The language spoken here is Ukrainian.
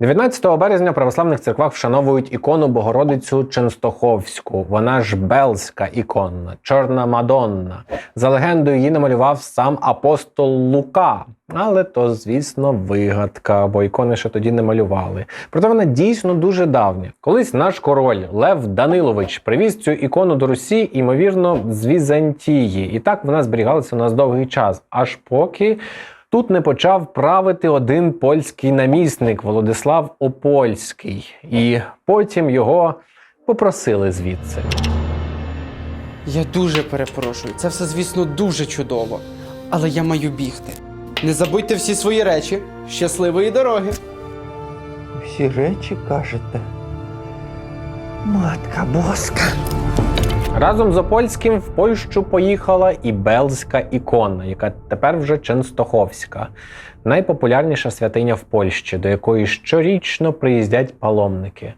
19 березня в православних церквах вшановують ікону Богородицю Ченстоховську. Вона ж Белська ікона, Чорна Мадонна. За легендою її намалював сам апостол Лука. Але то, звісно, вигадка, бо ікони ще тоді не малювали. Проте вона дійсно дуже давня. Колись наш король Лев Данилович привіз цю ікону до Русі, ймовірно, з Візантії. І так вона зберігалася у нас довгий час, аж поки. Тут не почав правити один польський намісник Володислав Опольський, і потім його попросили звідси. Я дуже перепрошую. Це все, звісно, дуже чудово. Але я маю бігти. Не забудьте всі свої речі. Щасливої дороги! Всі речі кажете. Матка боска. Разом з Опольським в Польщу поїхала і Белська ікона, яка тепер вже Ченстоховська, найпопулярніша святиня в Польщі, до якої щорічно приїздять паломники.